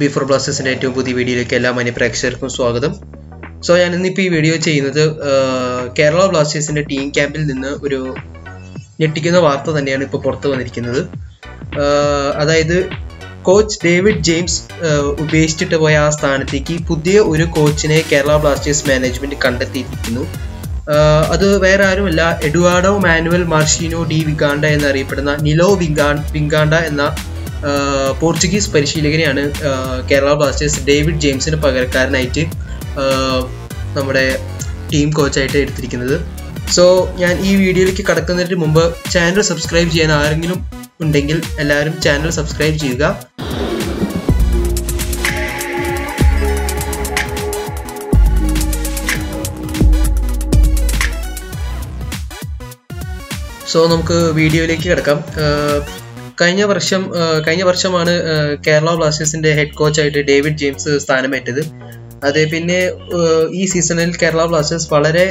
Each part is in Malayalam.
ബിഫോർ ബ്ലാസ്റ്റേഴ്സിന്റെ ഏറ്റവും പുതിയ വീഡിയോയിലേക്ക് എല്ലാ മാന്യ പ്രേക്ഷകർക്കും സ്വാഗതം. സോ ഞാൻ ഇന്നിപ്പോൾ ഈ വീഡിയോ ചെയ്യുന്നത് കേരള ബ്ലാസ്റ്റേഴ്സിന്റെ ടീം ക്യാമ്പിൽ നിന്ന് ഒരു ഞെട്ടിക്കുന്ന വാർത്ത തന്നെയാണ് ഇപ്പോൾ പുറത്തു വന്നിരിക്കുന്നത്. അതായത് കോച്ച് ഡേവിഡ് ജെയിംസ് ഉപേക്ഷിച്ചിട്ട് പോയ ആ സ്ഥാനത്തേക്ക് പുതിയ ഒരു കോച്ചിനെ കേരള ബ്ലാസ്റ്റേഴ്സ് മാനേജ്മെന്റ് കണ്ടെത്തിയിരിക്കുന്നു. അത് വേറെ ആരുമല്ല എഡുവാർഡോ മാനുവൽ മാർഷീനോ ഡി വിഗാണ്ട എന്നറിയപ്പെടുന്ന നിലോ വിഗാ വിഗാണ്ട എന്ന പോർച്ചുഗീസ് പരിശീലകനെയാണ് കേരള ബ്ലാസ്റ്റേഴ്സ് ഡേവിഡ് ജെയിംസിന് പകരക്കാരനായിട്ട് നമ്മുടെ ടീം കോച്ചായിട്ട് എടുത്തിരിക്കുന്നത്. സോ ഞാൻ ഈ വീഡിയോയിലേക്ക് കടക്കുന്നതിന് മുമ്പ് ചാനൽ സബ്സ്ക്രൈബ് ചെയ്യാൻ ആരെങ്കിലും ഉണ്ടെങ്കിൽ എല്ലാവരും ചാനൽ സബ്സ്ക്രൈബ് ചെയ്യുക. സോ നമുക്ക് വീഡിയോയിലേക്ക് കിടക്കാം. കഴിഞ്ഞ വർഷം കഴിഞ്ഞ വർഷമാണ് കേരള ബ്ലാസ്റ്റേഴ്സിന്റെ ഹെഡ് കോച്ചായിട്ട് ഡേവിഡ് ജെയിംസ് സ്ഥാനമേറ്റത്. അതെ പിന്നെ ഈ സീസണിൽ കേരള ബ്ലാസ്റ്റേഴ്സ് വളരെ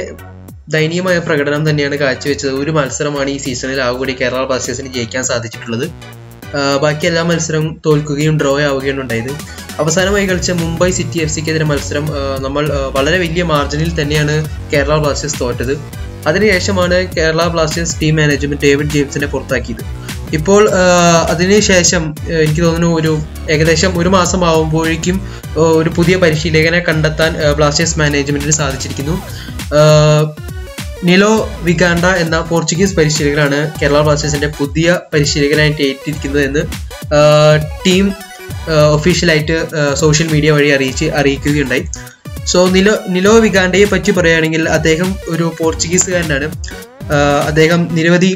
ദയനീയമായ പ്രകടനം തന്നെയാണ് കാഴ്ചവെച്ചത്. ഒരു മത്സരമാണ് ഈ സീസണിൽ ആവുകൂടി കേരള ബ്ലാസ്റ്റേഴ്സിന് ജയിക്കാൻ സാധിച്ചിട്ടുള്ളത്. ബാക്കി എല്ലാ മത്സരവും തോൽക്കുകയും ഡ്രോ ആവുകയാണ് ഉണ്ടായത്. അവസാനമായി കളിച്ച മുംബൈ സിറ്റി എഫ് സിക്കെതിരെ മത്സരം നമ്മൾ വളരെ വലിയ മാർജിനിൽ തന്നെയാണ് കേരള ബ്ലാസ്റ്റേഴ്സ് തോറ്റത്. അതിനുശേഷമാണ് Kerala Blasters team management David ജെയിംസിനെ പുറത്താക്കിയത്. ഇപ്പോൾ അതിനുശേഷം എനിക്ക് തോന്നുന്നു ഒരു ഏകദേശം ഒരു മാസം ആവുമ്പോഴേക്കും ഒരു പുതിയ പരിശീലകനെ കണ്ടെത്താൻ ബ്ലാസ്റ്റേഴ്സ് മാനേജ്മെന്റിന് സാധിച്ചിരിക്കുന്നു. നിലോ വിഗാണ്ട എന്ന പോർച്ചുഗീസ് പരിശീലകനാണ് കേരള ബ്ലാസ്റ്റേഴ്സിന്റെ പുതിയ പരിശീലകനായിട്ട് ഏറ്റിരിക്കുന്നത് എന്ന് ടീം ഒഫീഷ്യലായിട്ട് സോഷ്യൽ മീഡിയ വഴി അറിയിച്ച് അറിയിക്കുകയുണ്ടായി. സോ നിലോ നിലോ വിഗാണ്ടയെ പറ്റി പറയുകയാണെങ്കിൽ അദ്ദേഹം ഒരു പോർച്ചുഗീസുകാരനാണ്. അദ്ദേഹം നിരവധി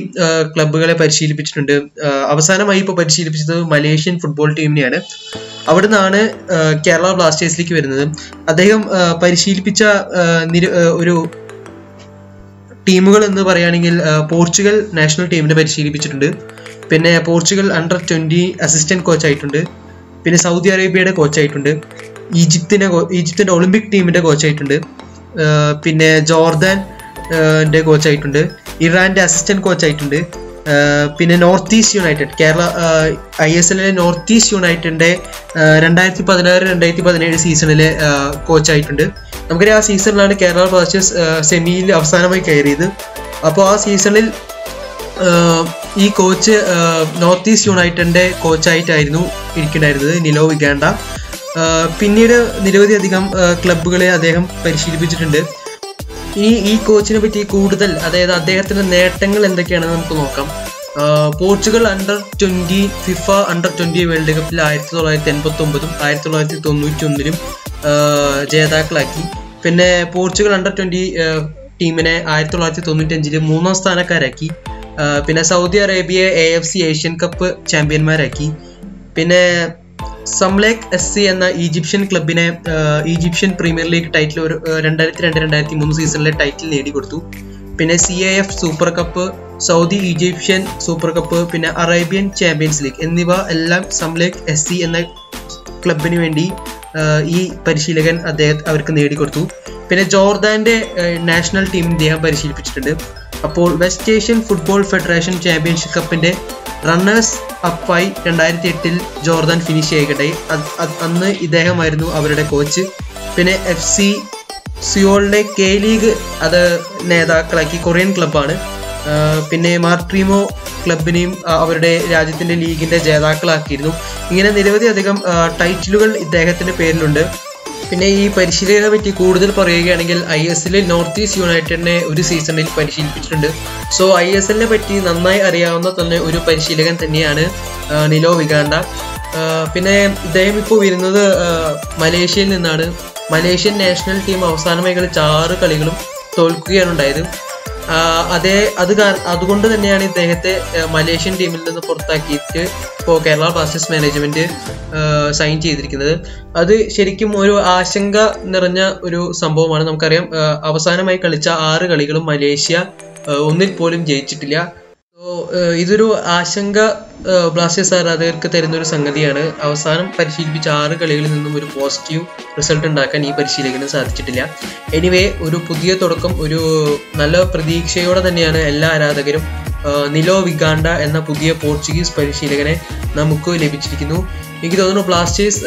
ക്ലബ്ബുകളെ പരിശീലിപ്പിച്ചിട്ടുണ്ട്. അവസാനമായി ഇപ്പോൾ പരിശീലിപ്പിച്ചത് മലേഷ്യൻ ഫുട്ബോൾ ടീമിനെയാണ് അവിടുന്നാണ് കേരള ബ്ലാസ്റ്റേഴ്സിലേക്ക് വരുന്നത്. അദ്ദേഹം പരിശീലിപ്പിച്ച ഒരു ടീമുകൾ എന്ന് പറയുകയാണെങ്കിൽ പോർച്ചുഗൽ നാഷണൽ ടീമിനെ പരിശീലിപ്പിച്ചിട്ടുണ്ട്. പിന്നെ Portugal under twenty assistant coach ആയിട്ടുണ്ട്. പിന്നെ സൗദി അറേബ്യയുടെ കോച്ചായിട്ടുണ്ട് ഈജിപ്തിനെ ഈജിപ്തിന്റെ ഒളിമ്പിക് ടീമിന്റെ കോച്ചായിട്ടുണ്ട് ആയിട്ടുണ്ട്. പിന്നെ ജോർദാൻ ന്റെ കോച്ചായിട്ടുണ്ട് ഇറാന്റെ അസിസ്റ്റന്റ് കോച്ചായിട്ടുണ്ട് പിന്നെ north east united Kerala I S എല്ലിലെ north east യുണൈറ്റഡിന്റെ രണ്ടായിരത്തി പതിനാറ് രണ്ടായിരത്തി പതിനേഴ് സീസണിലെ കോച്ചായിട്ടുണ്ട് നമുക്കറിയാം ആ സീസണിലാണ് കേരള ബ്ലാസ്റ്റേഴ്സ് സെമിയിൽ അവസാനമായി കയറിയത്. അപ്പോൾ ആ സീസണിൽ ഈ കോച്ച് നോർത്ത് ഈസ്റ്റ് യുണൈറ്റഡിന്റെ കോച്ചായിട്ടായിരുന്നു ഇരിക്കുന്നുണ്ടായിരുന്നത് നിലോ വിഗാണ്ട. പിന്നീട് നിരവധി അധികം ക്ലബ്ബുകളെ അദ്ദേഹം പരിശീലിപ്പിച്ചിട്ടുണ്ട്. ഇനി ഈ കോച്ചിനെ പറ്റി കൂടുതൽ അതായത് അദ്ദേഹത്തിന്റെ നേട്ടങ്ങൾ എന്തൊക്കെയാണെന്ന് നമുക്ക് നോക്കാം. Portugal under twenty FIFA under twenty world കപ്പിൽ ആയിരത്തി തൊള്ളായിരത്തി എൺപത്തി ഒമ്പതും ആയിരത്തി തൊള്ളായിരത്തി തൊണ്ണൂറ്റി ഒന്നിലും ജേതാക്കളാക്കി. പിന്നെ പോർച്ചുഗൽ അണ്ടർ ട്വന്റി ടീമിനെ ആയിരത്തി തൊള്ളായിരത്തി തൊണ്ണൂറ്റി അഞ്ചിൽ മൂന്നാം സ്ഥാനക്കാരാക്കി. പിന്നെ Saudi അറേബ്യയെ A F C Asian cup ചാമ്പ്യന്മാരാക്കി പിന്നെ സംലേക്ക് എസ് സി എന്ന ഈജിപ്ഷ്യൻ ക്ലബിനെ ഈജിപ്ഷ്യൻ പ്രീമിയർ ലീഗ് ടൈറ്റിൽ ഒരു രണ്ടായിരത്തി രണ്ട് രണ്ടായിരത്തി മൂന്ന് സീസണിലെ ടൈറ്റിൽ നേടിക്കൊടുത്തു. പിന്നെ C A F super cup Saudi Egyptian super cup പിന്നെ അറേബ്യൻ ചാമ്പ്യൻസ് ലീഗ് എന്നിവ എല്ലാം സംലേക്ക് എസ് സി എന്ന ക്ലബിന് വേണ്ടി ഈ പരിശീലകൻ അദ്ദേഹം അവർക്ക് നേടിക്കൊടുത്തു. പിന്നെ ജോർദാന്റെ നാഷണൽ ടീം ഇദ്ദേഹം പരിശീലിപ്പിച്ചിട്ടുണ്ട്. അപ്പോൾ west Asian football federation championship കപ്പിന്റെ റണ്ണേഴ്സ് അപ്പായി രണ്ടായിരത്തി എട്ടിൽ ജോർദാൻ ഫിനിഷ് അത് അന്ന് ഇദ്ദേഹമായിരുന്നു അവരുടെ കോച്ച് പിന്നെ എഫ് സി സിയോളിന്റെ കെ ലീഗ് അത് നേതാക്കളാക്കി. കൊറിയൻ ക്ലബ്ബാണ് പിന്നെ മാർട്രീമോ ക്ലബിനെയും അവരുടെ രാജ്യത്തിന്റെ ലീഗിന്റെ ജേതാക്കളാക്കിയിരുന്നു. ഇങ്ങനെ നിരവധി അധികം ടൈറ്റിലുകൾ ഇദ്ദേഹത്തിന്റെ പേരിലുണ്ട്. പിന്നെ ഈ പരിശീലകനെ പറ്റി കൂടുതൽ പറയുകയാണെങ്കിൽ ഐ എസ് എല്ലിൽ നോർത്ത് ഈസ്റ്റ് യുണൈറ്റഡിനെ ഒരു സീസണിൽ പരിശീലിപ്പിച്ചിട്ടുണ്ട്. സോ ഐ എസ് എല്ലിനെ പറ്റി നന്നായി അറിയാവുന്ന തന്നെ ഒരു പരിശീലകൻ തന്നെയാണ് നിലോ വിഗാണ്ട. പിന്നെ ഇദ്ദേഹം ഇപ്പോൾ വരുന്നത് മലേഷ്യയിൽ നിന്നാണ്. മലേഷ്യൻ നാഷണൽ ടീം അവസാനമായി കളിച്ച ആറ് കളികളും തോൽക്കുകയാണ് ഉണ്ടായത്. അതേ അത് അതുകൊണ്ട് തന്നെയാണ് ഇദ്ദേഹത്തെ മലേഷ്യൻ ടീമിൽ നിന്ന് പുറത്താക്കിയിട്ട് ഇപ്പോൾ കേരള ബ്ലാസ്റ്റേഴ്സ് മാനേജ്മെന്റ് സൈൻ ചെയ്തിരിക്കുന്നത്. അത് ശരിക്കും ഒരു ആശങ്ക നിറഞ്ഞ ഒരു സംഭവമാണ്. നമുക്കറിയാം അവസാനമായി കളിച്ച ആറ് കളികളും മലേഷ്യ ഒന്നിൽ പോലും ജയിച്ചിട്ടില്ല. ഇതൊരു ആശങ്ക ബ്ലാസ്റ്റേഴ്സ് ആരാധകർക്ക് തരുന്ന ഒരു സംഗതിയാണ്. അവസാനം പരിശീലിപ്പിച്ച ആറ് കളികളിൽ നിന്നും ഒരു പോസിറ്റീവ് റിസൾട്ട് ഉണ്ടാക്കാൻ ഈ പരിശീലകന് സാധിച്ചിട്ടില്ല. എനിവേ ഒരു പുതിയ തുടക്കം ഒരു നല്ല പ്രതീക്ഷയോടെ തന്നെയാണ് എല്ലാ ആരാധകരും നിലോ വിഗാണ്ട എന്ന പുതിയ പോർച്ചുഗീസ് പരിശീലകനെ നമുക്ക് ലഭിച്ചിരിക്കുന്നു. എനിക്ക് തോന്നുന്നു ബ്ലാസ്റ്റേഴ്സ്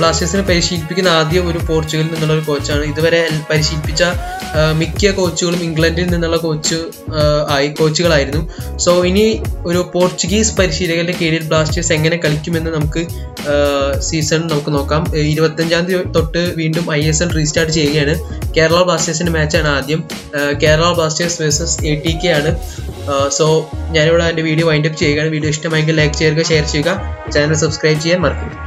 ബ്ലാസ്റ്റേഴ്സിനെ പരിശീലിപ്പിക്കുന്ന ആദ്യം ഒരു പോർച്ചുഗലിൽ നിന്നുള്ള ഒരു കോച്ചാണ് ഇതുവരെ പരിശീലിപ്പിച്ച മിക്ക കോച്ചുകളും ഇംഗ്ലണ്ടിൽ നിന്നുള്ള കോച്ച് ആയി കോച്ചുകളായിരുന്നു. സോ ഇനി ഒരു പോർച്ചുഗീസ് പരിശീലകന്റെ കീഴിൽ ബ്ലാസ്റ്റേഴ്സ് എങ്ങനെ കളിക്കുമെന്ന് നമുക്ക് സീസൺ നമുക്ക് നോക്കാം. ഇരുപത്തഞ്ചാം തീയതി തൊട്ട് വീണ്ടും ഐ എസ് എൽ റീസ്റ്റാർട്ട് ചെയ്യുകയാണ്. കേരള ബ്ലാസ്റ്റേഴ്സിന്റെ മാച്ചാണ് ആദ്യം. Kerala Blasters versus A T K ആണ്. സോ ഞാനിവിടെ എന്റെ വീഡിയോ വൈൻഡപ്പ് ചെയ്യുകയാണ്. വീഡിയോ ഇഷ്ടമായെങ്കിൽ ലൈക്ക് ചെയ്യുക ഷെയർ ചെയ്യുക. ചാനൽ സബ്സ്ക്രൈബ് ചെയ്യാൻ മറക്കരുത്.